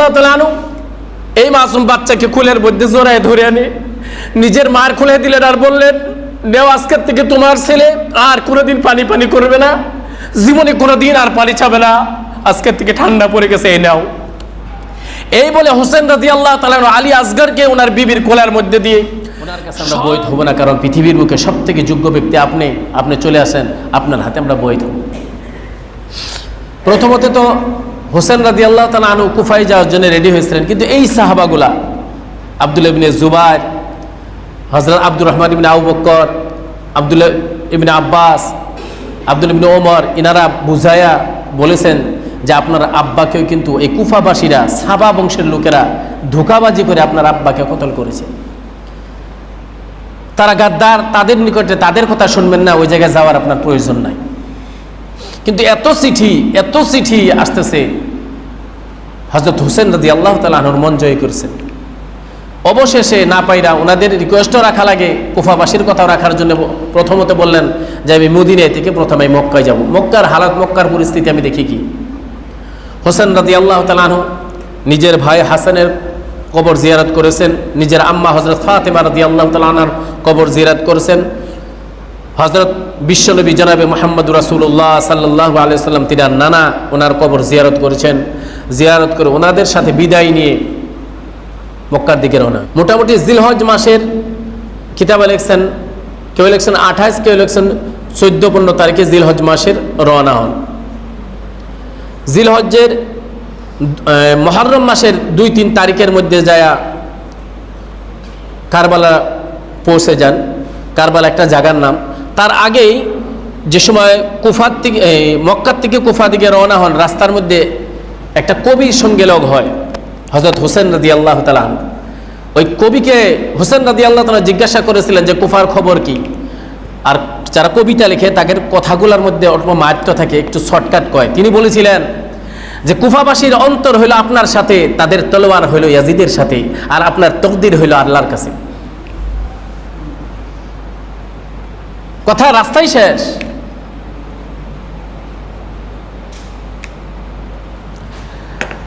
আল্লাহ তালু এই মাসুম বাচ্চাকে কুলের মধ্যে জোড়ায় ধরে আনে নিজের মার খুলে দিলেন আর বললেন নেও আজকের থেকে তোমার ছেলে আর কোনোদিন পানি পানি করবে না জীবনে কোনোদিন আর পানি চাবে না আজকের থেকে ঠান্ডা পড়ে গেছে এই নাও। এই বলে হোসেন রাজি আল্লাহ তালা আলী আসগরকে ওনার বিবির কোলার মধ্যে দিয়ে ওনার কাছে আমরা বৈধ হব না কারণ পৃথিবীর বুকে সব থেকে যোগ্য ব্যক্তি আপনি আপনি চলে আসেন আপনার হাতে আমরা বৈধ। প্রথমত তো হোসেন রাজি আল্লাহ তালা আনু কুফাই যাওয়ার জন্য রেডি হয়েছিলেন। কিন্তু এই সাহাবাগুলা, আব্দুল ইবিনে জুবাইর হজরত আব্দুর রহমান ইবিন আবু বক্কর, আব্দুল ইবিন আব্বাস, আব্দুল ইবিন ওমর, ইনারা বুঝায়া বলেছেন যে আপনার আব্বাকেও কিন্তু এই কুফাবাসীরা সাবা বংশের লোকেরা ধোকাবাজি করে আপনার আব্বাকে কতল করেছে। তারা গাদ্দার, তাদের নিকটে তাদের কথা শুনবেন না, ওই জায়গায় যাওয়ার আপনার প্রয়োজন নাই। কিন্তু এত চিঠি এত চিঠি আসতেছে হজরত হোসেন রাজি আল্লাহ তালাহর মন জয় করছেন। অবশেষে না পাইরা ওনাদের রিকোয়েস্টও রাখা লাগে, কুফাবাসীর কথা রাখার জন্য প্রথমত বললেন যে, আমি মদিনে থেকে প্রথমে মক্কায় যাব। মক্কার হালাত, মক্কার পরিস্থিতি আমি দেখি কি? হোসেন রাজি আল্লাহ তালাহ নিজের ভাই হাসানের কবর জিয়ারত করেছেন, নিজের আম্মা হজরত ফাতেমা রাজি আল্লাহ তালাহার কবর জিয়ারত করেছেন হজরত বিশ্বনবী জনাবে মোহাম্মদ রাসুল্লাহ সাল্লাহ আলিয়াল্লাম তিনার নানা ওনার কবর জিয়ারত করেছেন। জিয়ারত করে ওনাদের সাথে বিদায় নিয়ে মক্কার দিকে রওনা। মোটামুটি জিলহজ মাসের কিতাব লিখছেন, কেউ লিখছেন আঠাইশ কেউ লিখছেন চোদ্দ, পনেরো তারিখে জিলহজ মাসের রওনা হন। জিলহজ্জের মহরম মাসের দুই তিন তারিখের মধ্যে যায়া কারবালা পৌঁছে যান। কারবালা একটা জায়গার নাম তার আগেই যে সময় কুফার থেকে এই, মক্কার থেকে কুফা দিকে রওনা হন রাস্তার মধ্যে একটা কবির সঙ্গে লগ হয় হজরত হোসেন রাদি আল্লাহ তালা ওই কবিকে হোসেন রাদি আল্লাহ তালা জিজ্ঞাসা করেছিলেন যে কুফার খবর কি? আর যারা কবিতা লেখে তাদের কথাগুলোর মধ্যে অল্প মাত্র থাকে একটু শর্টকাট কয়। তিনি বলেছিলেন যে কুফাবাসীর অন্তর হইল আপনার সাথে তাদের তলোয়ার হইল ইয়াজিদের সাথে আর আপনার তকদির হইল আল্লাহর কাছে। কথা রাস্তাই শেষ।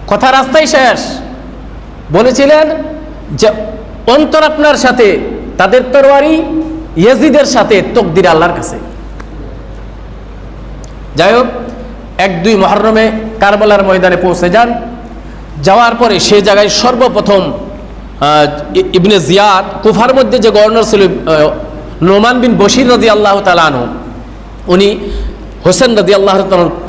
কথা রাস্তাই শেষ। বলেছিলেন যে, অন্তর আপনার সাথে, তাদের তরবারি ইয়াজিদের সাথে তকদির আল্লাহর কাছে। যাই হোক, এক দুই মহরমে কারবালার ময়দানে পৌঁছে যান। যাওয়ার পরে সে জায়গায় সর্বপ্রথম ইবনে জিয়াদ, কুফার মধ্যে যে গভর্নর ছিল নোমান বিন বশির রাজি আল্লাহ তালানহ উনি হোসেন রাজি আল্লাহ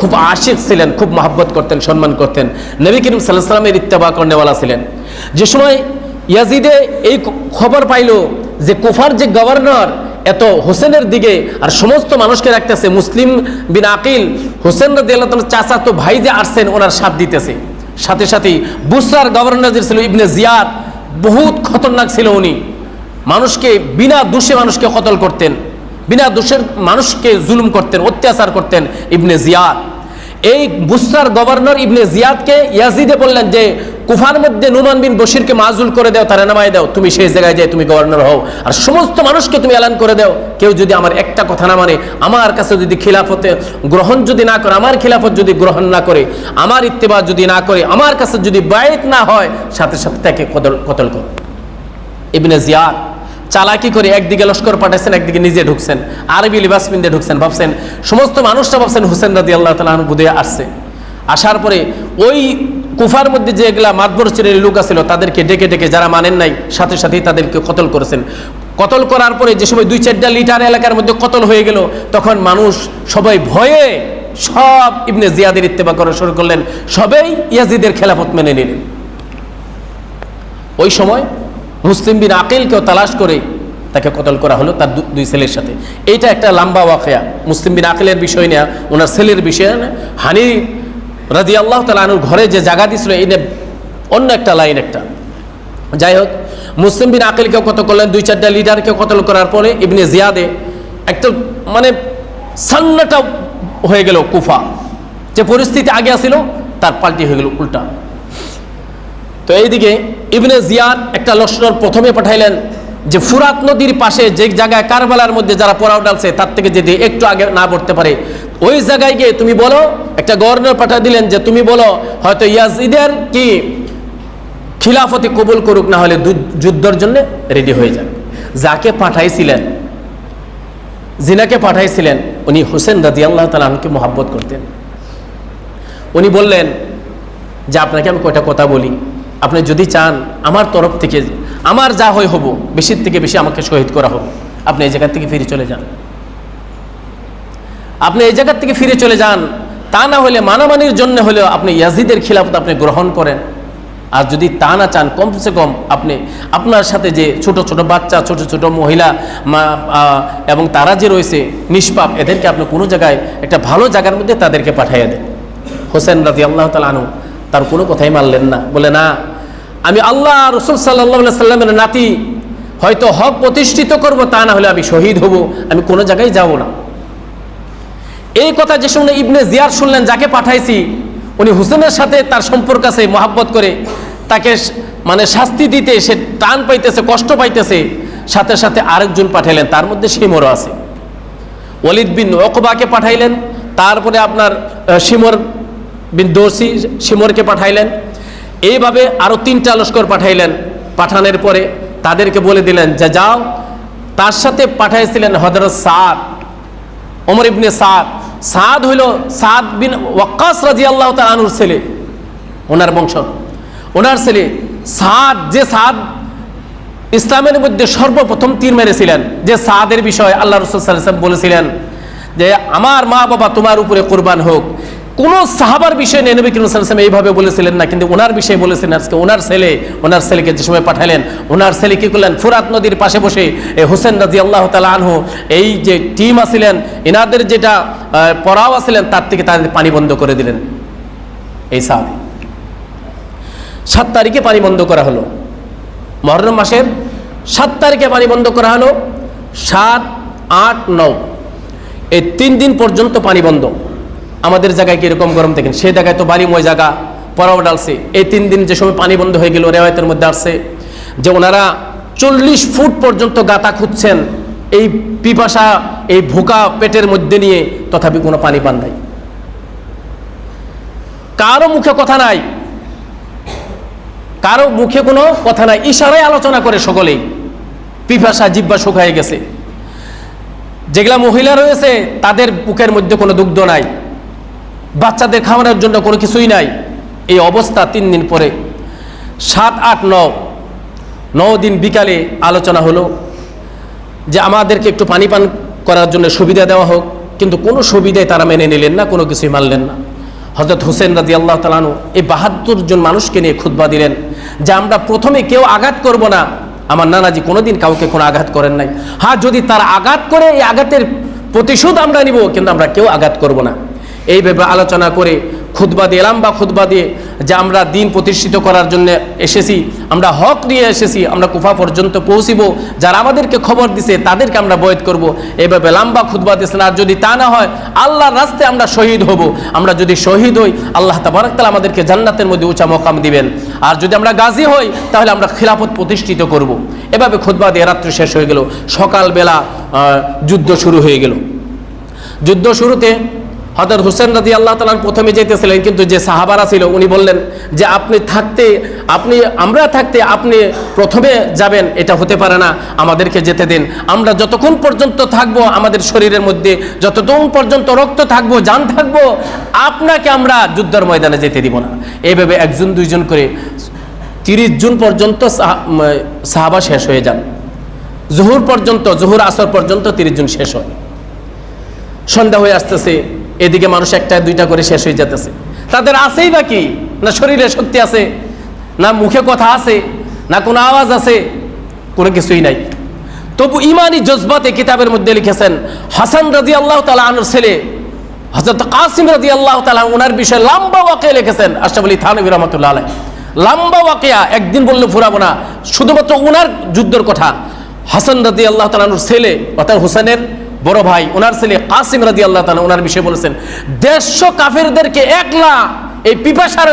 খুব আশিক ছিলেন, খুব মহাব্বত করতেন, সম্মান করতেন। নবী করিম সাল্লাহ সাল্লামের ইত্তেবা কর্নেওয়ালা ছিলেন। যে সময় ইয়াজিদে এই খবর পাইল যে কুফার যে গভর্নর এত হোসেনের দিকে আর সমস্ত মানুষকে রাখতেছে, মুসলিম বিন আকিল, হোসেন রাজি আল্লাহ চাচা তো ভাই যে আসছেন ওনার সাথ দিতেছে। সাথে সাথে বুসরার গভর্নর যে ছিল ইবনে জিয়াদ, বহুত খতরনাক ছিল উনি। মানুষকে, বিনা দোষে মানুষকে কতল করতেন, বিনা দোষের মানুষকে জুলুম করতেন, অত্যাচার করতেন ইবনে জিয়াদ। এই বুসরার গভর্নর ইবনে জিয়াদকে ইয়াজিদে বললেন যে, কুফার মধ্যে নুমান বিন বশিরকে মাজুল করে দাও, তারা নামাই দাও, তুমি সেই জায়গায় যাই, তুমি গভর্নর হও। আর সমস্ত মানুষকে তুমি এলান করে দাও, কেউ যদি আমার একটা কথা না মানে আমার কাছে যদি খিলাফতে গ্রহণ যদি না করে, আমার খিলাফত যদি গ্রহণ না করে, আমার ইত্তেবা যদি না করে, আমার কাছে যদি বায়েত না হয়, সাথে সাথে তাকে কতল কতল করো। ইবনে জিয়াদ চালাকি করে একদিকে লস্কর পাঠাচ্ছেন একদিকে নিজে ঢুকছেন। আরবি লিবাস পিন্দে ঢুকছেন, ভাবছেন, সমস্ত মানুষটা ভাবছেন হুসেন রাদি আল্লাহ তালা বুধে আসছে। আসার পরে ওই কুফার মধ্যে যে এগুলা মাতবর শ্রেণির লোক আছিল, তাদেরকে ডেকে ডেকে যারা মানেন নাই, সাথে সাথেই তাদেরকে কতল করেছেন। কতল করার পরে যে সময় দুই চারটা লিটার এলাকার মধ্যে কতল হয়ে গেল, তখন মানুষ সবাই ভয়ে সব ইবনে জিয়াদের ইত্তেবা করা শুরু করলেন। সবাই ইয়াজিদের খেলাফত মেনে নিলেন। ওই সময় মুসলিম বিন আকিলকেও তালাশ করে তাকে কতল করা হলো তার দুই ছেলের সাথে। এইটা একটা লম্বা ওয়াকিয়া। মুসলিম বিন আকিলের বিষয় নেয়া ওনার ছেলের বিষয় না হানি রাজি আল্লাহ তালুর ঘরে যে জায়গা দিছিল এই অন্য একটা লাইন একটা। যাই হোক, মুসলিম বিন আকিলকে কত করলেন, দুই চারটা লিডারকে কতল করার পরে ইবনে জিয়াদে একটা মানে সান্নাটা হয়ে গেল কুফা। যে পরিস্থিতি আগে আসিল তার পাল্টি হয়ে গেল উল্টা। তো এইদিকে ইবনে জিয়াদ একটা লস্কর প্রথমে পাঠাইলেন যে ফুরাত নদীর পাশে যে জায়গায় কারবালার মধ্যে যারা পোড়াও ডালছে, তার থেকে যদি একটু আগে না পড়তে পারে, ওই জায়গায় গিয়ে তুমি বলো, একটা গভর্নর পাঠা দিলেন যে তুমি বলো, হয়তো ইয়াজিদের কি খিলাফতে কবুল করুক, না হলে যুদ্ধের জন্য রেডি হয়ে যাক। যাকে পাঠাইছিলেন, জিনাকে পাঠাইছিলেন, উনি হোসেন রাজি আল্লাহ তালাহকে মোহাব্বত করতেন। উনি বললেন, যে আপনাকে আমি কয়টা কথা বলি? আপনি যদি চান আমার তরফ থেকে, আমার যা হয় হব, বেশির থেকে বেশি আমাকে শহীদ করা হবে আপনি এই জায়গা থেকে ফিরে চলে যান। আপনি এই জায়গার থেকে ফিরে চলে যান। তা না হলে, মানামানির জন্য হলেও আপনি ইয়াজিদের খিলাফত আপনি গ্রহণ করেন। আর যদি তা না চান, কমসে কম আপনি আপনার সাথে যে ছোট ছোট বাচ্চা, ছোট ছোট মহিলা, মা- এবং তারা যে রয়েছে, নিষ্পাপ, এদেরকে আপনি কোনো জায়গায়, একটা ভালো জায়গার মধ্যে তাদেরকে পাঠাইয়া দেন। হোসেন রাজি আল্লাহ তালু তার কোনো কথাই মানলেন না। বলে, না আমি আল্লাহ রসুল সাল্লাহ সাল্লামের নাতি, হয়তো হক প্রতিষ্ঠিত করব তা না হলে আমি শহীদ হব, আমি কোনো জায়গায় যাব না। এই কথা যে শুনে ইবনে জিয়ার শুনলেন, যাকে পাঠাইছি, উনি হুসেনের সাথে তার সম্পর্ক আছে, মহাব্বত করে, তাকে মানে শাস্তি দিতে সে টান পাইতেছে, কষ্ট পাইতেছে, সাথে সাথে আরেকজন পাঠাইলেন, তার মধ্যে সিমরও আছে। ওলিদ বিন ওকবাকে পাঠাইলেন, তারপরে আপনার সিমর বিন দোষী সিমরকে পাঠাইলেন। এইভাবে আরও তিনটা লস্কর পাঠাইলেন। পাঠানোর পরে তাদেরকে বলে দিলেন, যে যাও। তার সাথে পাঠাইছিলেন হজরত সাদ, ওমর ইবনে সাদ। সাদ হইল সাদ বিন ওয়াক্কাস রাজি আল্লাহ আনুর ছেলে, ওনার বংশ। ওনার ছেলে সাদ, যে সাদ ইসলামের মধ্যে সর্বপ্রথম তীর মেরেছিলেন, যে সাদের বিষয়ে আল্লাহ রসুল সাল্লাম বলেছিলেন যে, আমার মা বাবা তোমার উপরে কোরবান হোক। কোন সাহাবার বিষয়ে নিয়ে নবী করিম সাল্লাম এইভাবে বলেছিলেন না, কিন্তু ওনার বিষয়ে বলেছিলেন আজকে ওনার ছেলে, ওনার ছেলেকে যে সময় পাঠালেন, ওনার ছেলে কি করলেন? ফুরাত নদীর পাশে বসে হোসেন রাজি আল্লাহ তালা আনহু, এই যে টিম আছিলেন এনাদের যেটা পড়াও আছিলেন, তার থেকে তাদের পানি বন্ধ করে দিলেন। এই সাহাবি। সাত তারিখে পানি বন্ধ করা হলো। মহরম মাসের সাত তারিখে পানি বন্ধ করা হলো, সাত, আট নয় এই তিন দিন পর্যন্ত পানি বন্ধ। আমাদের জায়গায় কীরকম গরম দেখেন? সে জায়গায় তো বাড়িময় জায়গা পরাও ডালছে। এই তিন দিন যে সময় পানি বন্ধ হয়ে গেল, রেওয়ায়তের মধ্যে আসছে, যে ওনারা চল্লিশ ফুট পর্যন্ত গাতা খুঁজছেন, এই পিপাসা, এই ভোকা পেটের মধ্যে নিয়ে, তথাপি কোনো পানি পান নাই। কারও মুখে কথা নাই। কারও মুখে কোনো কথা নাই। ইশারায় আলোচনা করে সকলেই। পিপাসা জিব্বা শুকায় গেছে। যেগুলা মহিলা রয়েছে, তাদের বুকের মধ্যে কোনো দুগ্ধ নাই। বাচ্চাদের খাওয়ানোর জন্য কোনো কিছুই নাই। এই অবস্থা তিন দিন পরে। সাত, আট, ন ন দিন বিকালে আলোচনা হলো যে আমাদেরকে একটু পানি পান করার জন্য সুবিধা দেওয়া হোক, কিন্তু কোনো সুবিধাই তারা মেনে নিলেন না, কোনো কিছুই মানলেন না। হজরত হোসেন রাজি আল্লাহ তালানু এই বাহাত্তর জন মানুষকে নিয়ে খুতবা দিলেন, যে আমরা প্রথমে কেউ আঘাত করব না। আমার নানাজি কোনোদিন কাউকে কোনো আঘাত করেন নাই। হ্যাঁ যদি তারা আঘাত করে, এই আঘাতের প্রতিশোধ আমরা নিব, কিন্তু আমরা কেউ আঘাত করব না। এইভাবে আলোচনা করে খুতবা দিয়ে এলাম বা খুতবা দিয়ে যে আমরা দিন প্রতিষ্ঠিত করার জন্য এসেছি, আমরা হক নিয়ে এসেছি, আমরা কুফা পর্যন্ত পৌঁছিব, যারা আমাদেরকে খবর দিছে তাদেরকে আমরা বয়ত করব। এভাবে লাম্বা খুতবা দিয়েছেন আর যদি তা না হয়, আল্লাহর রাস্তায় আমরা শহীদ হব। আমরা যদি শহীদ হই, আল্লাহ তাবারাকাল আমাদেরকে জান্নাতের মধ্যে উঁচা মকাম দিবেন। আর যদি আমরা গাজী হই, তাহলে আমরা খিলাফত প্রতিষ্ঠিত করব। এভাবে খুতবা দিয়ে রাত্রি শেষ হয়ে গেল। সকালবেলা যুদ্ধ শুরু হয়ে গেল। যুদ্ধ শুরুতে হজরত হুসেন রাজি আল্লাহ তালান প্রথমে যেতেছিলেন কিন্তু যে সাহাবারা ছিল, উনি বললেন যে, আপনি থাকতে, আপনি, আমরা থাকতে আপনি প্রথমে যাবেন, এটা হতে পারে না, আমাদেরকে যেতে দিন। আমরা যতক্ষণ পর্যন্ত থাকব, আমাদের শরীরের মধ্যে যতক্ষণ পর্যন্ত রক্ত থাকব যান থাকব, আপনাকে আমরা যুদ্ধের ময়দানে যেতে দিব না। এইভাবে একজন, দুইজন করে তিরিশ জুন পর্যন্ত সাহা- সাহাবা শেষ হয়ে যান। জহুর পর্যন্ত, জহুর আসর পর্যন্ত তিরিশ জুন শেষ হয়। সন্ধ্যা হয়ে আসতেছে এদিকে মানুষ একটা, দুইটা করে শেষ হয়ে যেতেছে তাদের আছেই বা কি? না শরীরে শক্তি আছে, না মুখে কথা আছে, না কোনো আওয়াজ আছে, কোনো কিছুই নাই। তবু ইমানি জজবাতে কিতাবের মধ্যে লিখেছেন, হাসান রাজি আল্লাহ তালা আনুর ছেলে হজরত কাসিম রাজি আল্লাহ তালা ওনার বিষয়ে লম্বা ওয়াকে লিখেছেন আশরাফ আলী থানবী রহমতুল্লাহ আলাই লম্বা ওয়াকিয়া, একদিন বললে ফুরাবো না, শুধুমাত্র ওনার যুদ্ধের কথা। হাসান রাজি আল্লাহ তালানুর ছেলে, অর্থাৎ হোসেনের বড় ভাই, ওনার ছেলে কাসিম রাজি আল্লাহ তালা ওনার বিষয়ে বলেছেন, দেড়শো কাফেরদেরকে একলা এই পিপাসার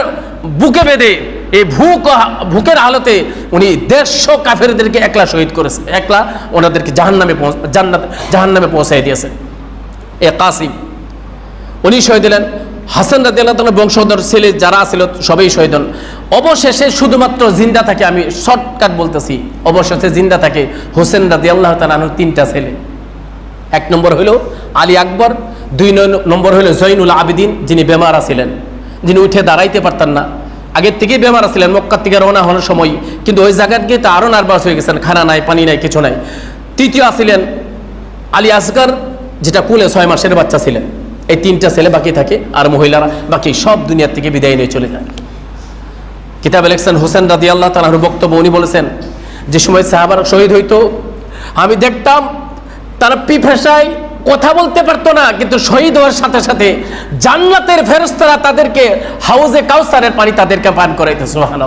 বুকে বেঁধে, এই ভুক, ভুকের হালতে উনি দেড়শো কাফেরদেরকে একলা শহীদ করেছে, একলা ওনাদেরকে জাহান নামে জান্নাত জাহান নামে পৌঁছাই দিয়েছেন এ কাসিম, উনি শহীদ দিলেন হাসান রাজি আল্লাহ তালা বংশধর ছেলে যারা ছিল, সবাই শহীদ হন। অবশেষে শুধুমাত্র জিন্দা থাকে, আমি শর্টকাট বলতেছি, অবশেষে জিন্দা থাকে হোসেন রাজি আল্লাহ তালানুর তিনটা ছেলে। এক নম্বর হলো আলী আকবর, দুই নম্বর হলো জৈনুল আবিদিন, যিনি বেমার আছিলেন। যিনি উঠে দাঁড়াইতে পারতেন না। আগের থেকেই বেমার আছিলেন মক্কার থেকে রওনা হওয়ার সময়। কিন্তু ওই জায়গায় গিয়ে তো আরও নার্ভাস হয়ে গেছেন, খানা নাই, পানি নাই, কিছু নাই। তৃতীয় আছিলেন আলী আসগর, যেটা কুলে ছয় মাসের বাচ্চা ছিলেন। এই তিনটা ছেলে বাকি থাকে, আর মহিলারা বাকি সব দুনিয়ার থেকে বিদায় নিয়ে চলে যায়। কিতাব লেখছেন হোসেন রাদি আল্লাহ তালাহর বক্তব্য, উনি বলেছেন, যে সময় সাহাবার শহীদ হইতো, আমি দেখতাম তারা পিফেসায় কথা বলতে পারতো না, কিন্তু শহীদ হওয়ার সাথে সাথে জান্নাতের ফেরস্তারা তাদেরকে হাউজে কাউসারের পানি তাদেরকে পান করাইতে সোহান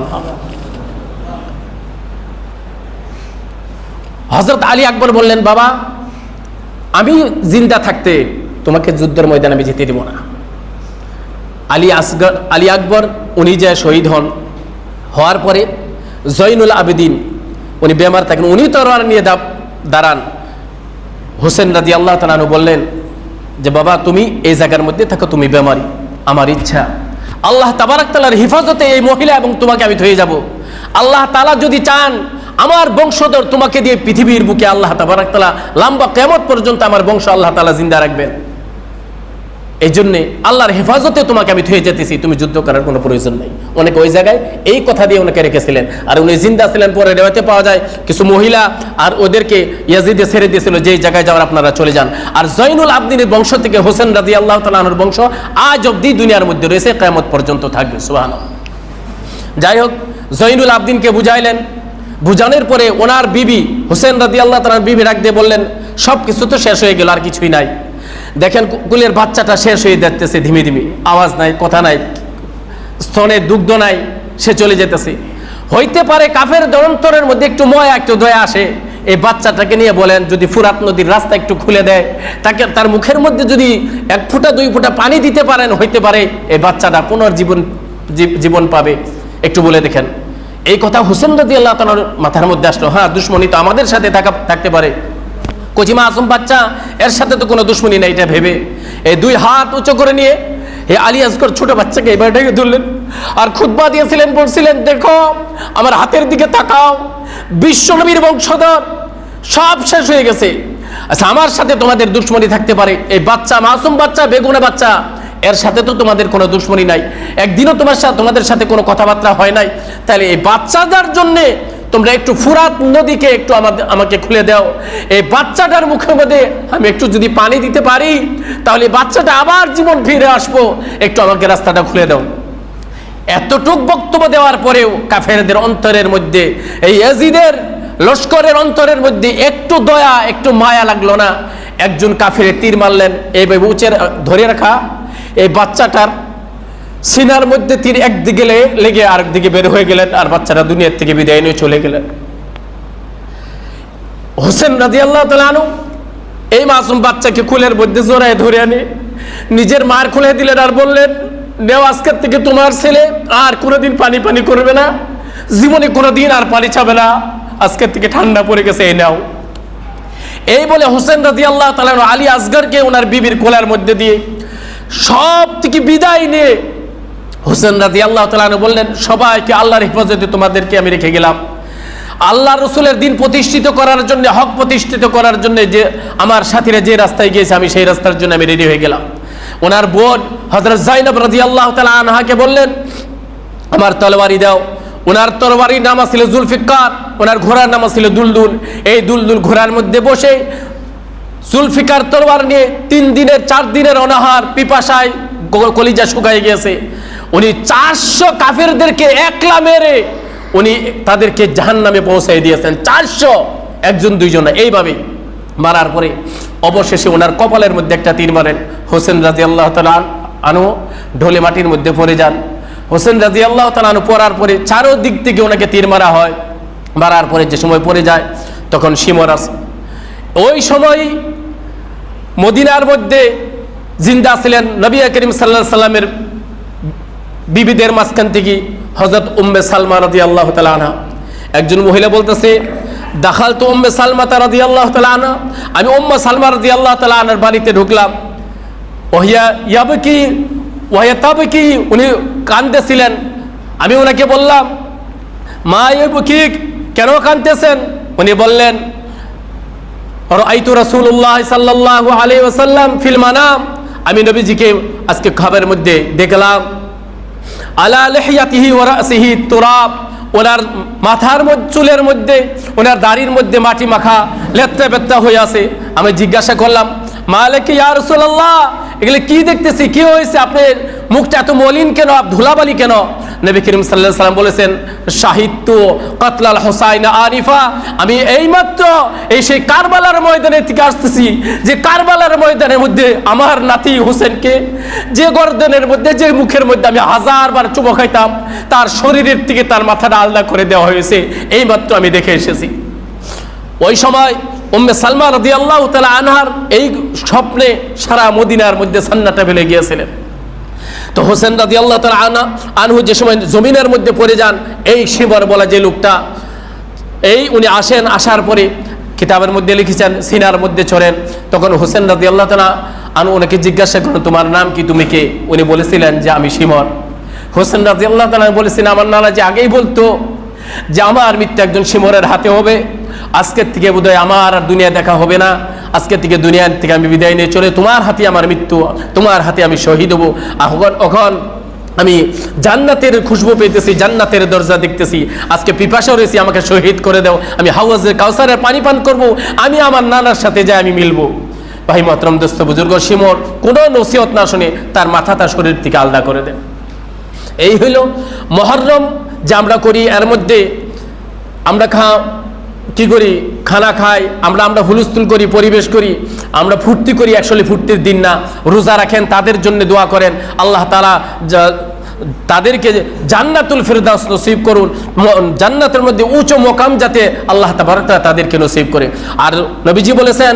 হজরত আলী আকবর বললেন, বাবা, আমি জিন্দা থাকতে তোমাকে যুদ্ধের ময়দানে আমি যেতে দিব না। আলী আসগর, আলী আকবর, উনি যে শহীদ হন, হওয়ার পরে জৈনুল আবেদিন, উনি বেমার থাকেন উনি তরোয়ার নিয়ে দাঁড়ান। হোসেন রাজি আল্লাহ তালানু বললেন যে, বাবা, তুমি এই জায়গার মধ্যে থাকো, তুমি বেমারি, আমার ইচ্ছা। আল্লাহ তাবারাক তালার হিফাজতে এই মহিলা এবং তোমাকে আমি ধুয়ে যাব। আল্লাহ তালা যদি চান, আমার বংশধর তোমাকে দিয়ে পৃথিবীর বুকে আল্লাহ তাবারাক তালা লম্বা কেমত পর্যন্ত আমার বংশ আল্লাহ তালা জিন্দা রাখবেন। এই জন্যে আল্লাহর হেফাজতে তোমাকে আমি থুয়ে যেতেছি, তুমি যুদ্ধ করার কোনো প্রয়োজন নেই। অনেকে ওই জায়গায় এই কথা দিয়ে ওনাকে রেখেছিলেন। আর উনি জিন্দা ছিলেন, পরে রেওয়াতে পাওয়া যায়, কিছু মহিলা আর ওদেরকে ইয়াজিদে ছেড়ে দিয়েছিল, যেই জায়গায় যাওয়ার আপনারা চলে যান। আর জৈনুল আবদিনের বংশ থেকে হোসেন রাজি আল্লাহ তালানোর বংশ আজ অব্দি দুনিয়ার মধ্যে রয়েছে কেমত পর্যন্ত থাকবে সুহান যাই হোক জৈনুল আবদিনকে বুঝাইলেন। বুঝানোর পরে ওনার বিবি হোসেন রাদি আল্লাহ তালার বিবি রাখ দিয়ে বললেন সব কিছু তো শেষ হয়ে গেল, আর কিছুই নাই। দেখেন কুলের বাচ্চাটা শেষ হয়ে যাচ্ছে ধীমে ধীমে। আওয়াজ নাই, কথা নাই, স্তনে দুগ্ধ নাই, সে চলে যেতেছে হইতে পারে কাফের দরন্তরের মধ্যে একটু ময়া, একটু দয়া আসে। এই বাচ্চাটাকে নিয়ে বলেন, যদি ফুরাত নদীর রাস্তা একটু খুলে দেয়, তাকে তার মুখের মধ্যে যদি এক ফুটা, দুই ফুটা পানি দিতে পারেন, হইতে পারে এই বাচ্চাটা পুনর্জীবন জীবন পাবে। একটু বলে দেখেন। এই কথা হুসেন রাজি আল্লাহ তালার মাথার মধ্যে আসলো হ্যাঁ দুশ্মনী তো আমাদের সাথে থাকা থাকতে পারে। কচিমা আসম বাচ্চা, এর সাথে তো কোনো দুশ্মনী নেই, এটা ভেবে। এই দুই হাত উঁচু করে নিয়ে হে আলী আসগর ছোট বাচ্চাকে এবার ডেকে ধরলেন আর খুদ্া দিয়েছিলেন, বলছিলেন, দেখো, আমার হাতের দিকে তাকাও। বিশ্বনবীর বংশধর, সব শেষ হয়ে গেছে। আচ্ছা আমার সাথে তোমাদের দুশ্মনী থাকতে পারে। এই বাচ্চা, মাসুম বাচ্চা, বেগুনে বাচ্চা, এর সাথে তো তোমাদের কোনো দুশ্মনী নাই। একদিনও তোমার সাথে তোমাদের সাথে কোনো কথাবার্তা হয় নাই। তাহলে এই বাচ্চাটার জন্যে তোমরা একটু ফুরাত নদীকে একটু আমাকে খুলে দাও। এই বাচ্চাটার মুখের মধ্যে আমি একটু যদি পানি দিতে পারি, তাহলে বাচ্চাটা আবার জীবন ফিরে আসব। একটু আমাকে রাস্তাটা খুলে দাও। এতটুক বক্তব্য দেওয়ার পরেও কাফেরদের অন্তরের মধ্যে, এই এজিদের লস্করের অন্তরের মধ্যে একটু দয়া, একটু মায়া লাগল না। একজন কাফের তীর মারলেন এইভাবে উচের ধরে রাখা। এই বাচ্চাটার সিনার মধ্যে তীর একদিকে লেগে আরেক দিকে বের হয়ে গেলেন আর বাচ্চারা দুনিয়ার থেকে বিদায় নিয়ে চলে গেলেন। হোসেন রাজি আল্লাহ আনু এই মাসুম বাচ্চাকে কুলের মধ্যে জোড়ায় ধরে আনে, নিজের মার খুলে দিলেন আর বললেন, নেও আজকের থেকে তোমার ছেলে আর কোনোদিন পানি পানি করবে না, জীবনে কোনোদিন আর পানি চাবে না, আজকের থেকে ঠান্ডা পড়ে গেছে, এই নাও। এই বলে হোসেন রাজি আল্লাহ তালা আলী আসগরকে ওনার বিবির কোলার মধ্যে দিয়ে সব থেকে বিদায় নিয়ে হোসেন রাজি আল্লাহ তালু বললেন, সবাইকে আল্লাহর হেফাজতে তোমাদেরকে আমি রেখে গেলাম। আল্লাহ রসুলের দিন প্রতিষ্ঠিত করার জন্য, হক প্রতিষ্ঠিত করার জন্য যে আমার সাথীরা যে রাস্তায় গিয়েছে, আমি সেই রাস্তার জন্য আমি রেডি হয়ে গেলাম। ওনার বোন হজরত জাইনব রাজি আল্লাহ তালা আনহাকে বললেন, আমার তলবারি দাও। ওনার তরবারির নাম ছিল জুলফিকার, ওনার ঘোড়ার নাম ছিল দুলদুল। এই দুলদুল ঘোড়ার মধ্যে বসে জুলফিকার তরবার নিয়ে তিন দিনের, চার দিনের অনাহার পিপাসায় কলিজা শুকায় গিয়েছে। উনি চারশো কাফেরদেরকে একলা মেরে উনি তাদেরকে জাহান নামে পৌঁছাই দিয়েছেন। চারশো, একজন, দুইজন এইভাবে মারার পরে অবশেষে ওনার কপালের মধ্যে একটা তীর মারেন। হোসেন রাজি আল্লাহ তালা আনো ঢোলে মাটির মধ্যে পড়ে যান। হোসেন রাজি আল্লাহ তালানু পড়ার পরে চারোদিক থেকে ওনাকে তীর মারা হয়। মারার পরে যে সময় পড়ে যায়, তখন আসে ওই সময় মদিনার মধ্যে জিন্দা ছিলেন নবী করিম সাল্লাহ সাল্লামের বিবিদের মাঝখান থেকে হজরত উম্মে সালমা রাদি আল্লাহ আনা একজন মহিলা বলতেছে দাখাল তো উম্মে সালমা তা রাদি আল্লাহ আনা আমি উম্মা সালমা রাদি আল্লাহ তালা আনার বাড়িতে ঢুকলাম। ওহিয়া ইয়াবে কি ওহিয়া তবে কি উনি কান্দেছিলেন আমি ওনাকে বললাম, মা এ বুকিক কেন কাঁদতেছেন? উনি বললেন আইতু রসুল্লাহ সাল্লাহ আলি ওসাল্লাম ফিল মানাম। আমি নবীজিকে আজকে খাবারের মধ্যে দেখলাম। আলা লেহিয়াতিহি ওরাসিহি তুরাব। ওনার মাথার চুলের মধ্যে, ওনার দাড়ির মধ্যে মাটি মাখা লেত্তা বেত্তা হয়ে আছে। আমি জিজ্ঞাসা করলাম, মালিক ইয়ার রাসূলুল্লাহ, এগুলো কি দেখতেছি? কি হয়েছে? আপনার মুখটা এত মলিন কেন? ধুলাবালি কেন? নবী করিম সাল্লাল্লাহু সাল্লাম বলেছেন সাহিত্য কতলাল হোসাইন আরিফা। আমি এইমাত্র এই সেই কারবালার ময়দানে থেকে আসতেছি, যে কারবালার ময়দানের মধ্যে আমার নাতি হোসেনকে, যে গর্দনের মধ্যে, যে মুখের মধ্যে আমি হাজারবার চুমো খাইতাম, তার শরীরের থেকে তার মাথাটা আলাদা করে দেওয়া হয়েছে, এইমাত্র আমি দেখে এসেছি। ওই সময় উম্মে সালমা রদি আল্লাহ তালা আনহার এই স্বপ্নে সারা মদিনার মধ্যে সান্নাটা ফেলে গিয়েছিলেন। তো হোসেন রাজি আল্লাহ তালা আনা, আনহু যে সময় জমিনের মধ্যে পড়ে যান, এই শিবর বলা যে লোকটা, এই উনি আসেন, আসার পরে কিতাবের মধ্যে লিখেছেন, সিনার মধ্যে চড়েন। তখন হোসেন রাজি আল্লাহ তালা আনু ওনাকে জিজ্ঞাসা করুন তোমার নাম কি? তুমি কে? উনি বলেছিলেন যে, আমি শিমর হোসেন রাজি আল্লাহ তালা বলেছেন, আমার নানা যে আগেই বলতো যে, আমার মৃত্যু একজন শিমরের হাতে হবে। আজকের থেকে বোধহয় আমার আর দুনিয়া দেখা হবে না। আজকের থেকে দুনিয়ার থেকে আমি বিদায় নিয়ে চলে, তোমার হাতে আমার মৃত্যু, তোমার হাতে আমি শহীদ হব। এখন এখন আমি জান্নাতের খুশবু পেতেছি, জান্নাতের দরজা দেখতেছি। আজকে পিপাসা রয়েছি, আমাকে শহীদ করে দাও। আমি হাউজের কাউসারের পানি পান করব, আমি আমার নানার সাথে যাই, আমি মিলবো। ভাই মতরম দোস্ত, বুজুর্গ, শিমর, কোনো নসিহত না শুনে তার মাথা তার শরীর থেকে আলাদা করে দেন। এই হইল মহরম যে আমরা করি, এর মধ্যে আমরা খা কি করি? খানা খাই, আমরা আমরা হুলস্থুল করি, পরিবেশ করি, আমরা ফুর্তি করি অ্যাকচুয়ালি ফুর্তির দিন না। রোজা রাখেন, তাদের জন্য দোয়া করেন। আল্লাহ তালা তাদেরকে জান্নাতুল ফিরদাস নসিব করুন জান্নাতের মধ্যে উঁচু মোকাম যাতে আল্লাহ তাবারক তাদেরকে নসিব করে। আর নবীজি বলেছেন,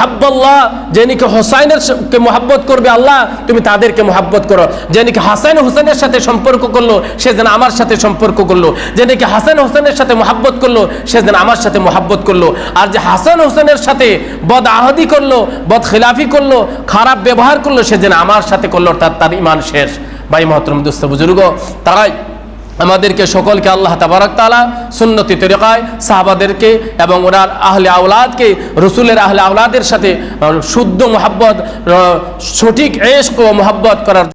হাব্বাল্লাহ, যে নাকি হোসাইনের কে মোহাব্বত করবে আল্লাহ, তুমি তাদেরকে মোহাব্বত করো। যে নাকি হাসান হোসেনের সাথে সম্পর্ক করল, সে যেন আমার সাথে সম্পর্ক করল। যে নাকি হাসান হোসেনের সাথে মোহাব্বত করল, সে যেন আমার সাথে মোহাব্বত করল। আর যে হাসান হোসেনের সাথে বদ আহদি করল, বদ খিলাফি করল, খারাপ ব্যবহার করল, সে যেন আমার সাথে করল তার তার ইমান শেষ। ভাই মহতরম দোস্ত, বুজুর্গ, তারাই আমাদেরকে সকলকে আল্লাহ তাবারক তালা সুন্নতি তরিকায় সাহাবাদেরকে এবং ওনার আহলে আওলাদকে, রসুলের আহলে আওলাদের সাথে শুদ্ধ মোহাব্বত সঠিক এশ ও মোহাব্বত করার